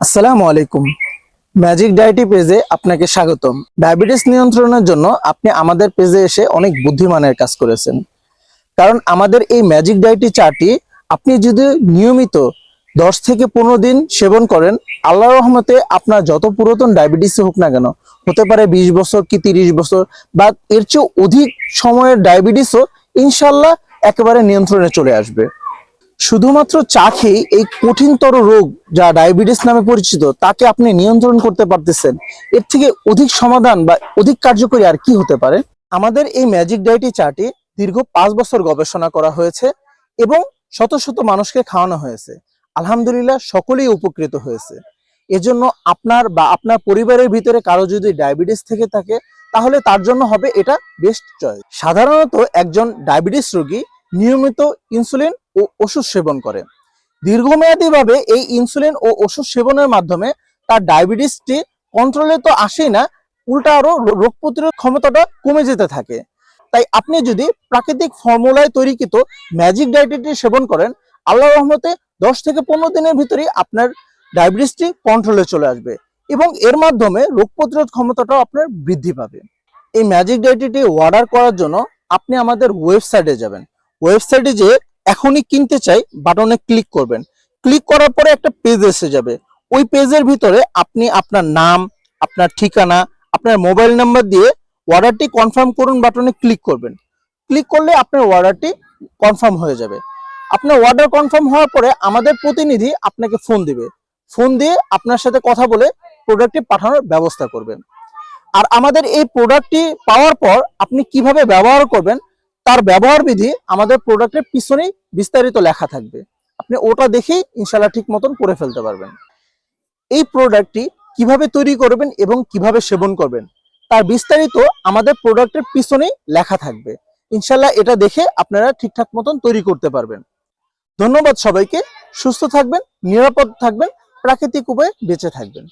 আসসালামু আলাইকুম। Magic deity পেজে আপনাকে স্বাগতম। ডায়াবেটিস নিয়ন্ত্রণের জন্য আপনি আমাদের পেজে এসে অনেক বুদ্ধিমানের কাজ করেছেন। কারণ আমাদের এই ম্যাজিক ডায়েটি চাটি আপনি যদি নিয়মিত দশ থেকে পনেরো দিন সেবন করেন আল্লাহ রহমতে আপনার যত পুরাতন ডায়াবেটিস হোক না কেন, হতে পারে বিশ বছর কি তিরিশ বছর, বা এর চেয়ে অধিক সময়ের ডায়াবেটিসও ইনশাল্লাহ একেবারে নিয়ন্ত্রণে চলে আসবে। শুধুমাত্র চা খেয়ে এই কঠিনতর রোগ যা ডায়াবেটিস নামে পরিচিত, তাকে আপনি নিয়ন্ত্রণ করতে পারতেছেন, এর থেকে অধিক সমাধান বা অধিক কার্যকরী আর কি হতে পারে? আমাদের এই ম্যাজিক ডায়েটি চাটি দীর্ঘ পাঁচ বছর গবেষণা করা হয়েছে এবং শত শত মানুষকে খাওয়ানো হয়েছে। আলহামদুলিল্লাহ সকলেই উপকৃত হয়েছে। এজন্য আপনার বা আপনার পরিবারের ভিতরে কারও যদি ডায়াবেটিস থেকে থাকে, তাহলে তার জন্য হবে এটা বেস্ট চয়েস সাধারণত একজন ডায়াবেটিস রোগী নিয়মিত ইনসুলিন ও ওষুধ সেবন করে। দীর্ঘমেয়াদীভাবে এই ইনসুলিন ও ওষুধ সেবনের মাধ্যমে তার ডায়াবেটিসটি কন্ট্রোলে তো আসেই না, উল্টা আরও রো- রোগ প্রতিরোধ ক্ষমতাটা কমে যেতে থাকে। তাই আপনি যদি প্রাকৃতিক ফর্মুলায় তৈরিকৃত ম্যাজিক ডায়েটিটি সেবন করেন আল্লাহ রহমতে দশ থেকে পনেরো দিনের ভিতরেই আপনার ডায়াবেটিসটি কন্ট্রোলে চলে আসবে এবং এর মাধ্যমে রোগ প্রতিরোধ ক্ষমতাটাও আপনার বৃদ্ধি পাবে। এই ম্যাজিক ডায়েটিটি অর্ডার করার জন্য আপনি আমাদের ওয়েবসাইটে যাবেন। ওয়েবসাইটে যে এখনই কিনতে চাই বাটনে ক্লিক করবেন। ক্লিক করার পরে একটা পেজ এসে যাবে। ওই পেজের ভিতরে আপনি আপনার নাম, আপনার ঠিকানা, আপনার মোবাইল নাম্বার দিয়ে অর্ডারটি কনফার্ম করুন বাটনে ক্লিক করবেন। ক্লিক করলে আপনার অর্ডারটি কনফার্ম হয়ে যাবে। আপনার অর্ডার কনফার্ম হওয়ার পরে আমাদের প্রতিনিধি আপনাকে ফোন দিবে। ফোন দিয়ে আপনার সাথে কথা বলে প্রোডাক্টটি পাঠানোর ব্যবস্থা করবেন। আর আমাদের এই প্রোডাক্টটি পাওয়ার পর আপনি কীভাবে ব্যবহার করবেন তার ব্যবহার বিধি আমাদের প্রোডাক্টের পিছনেই বিস্তারিত লেখা থাকবে। আপনি ওটা দেখেই ইনশাল্লাহ ঠিক মতন করে ফেলতে পারবেন। এই প্রোডাক্টটি কীভাবে তৈরি করবেন এবং কীভাবে সেবন করবেন, তার বিস্তারিত আমাদের প্রোডাক্টের পিছনেই লেখা থাকবে। ইনশাল্লাহ এটা দেখে আপনারা ঠিকঠাক মতন তৈরি করতে পারবেন। ধন্যবাদ সবাইকে, সুস্থ থাকবেন, নিরাপদ থাকবেন, প্রাকৃতিক উপায়ে বেঁচে থাকবেন।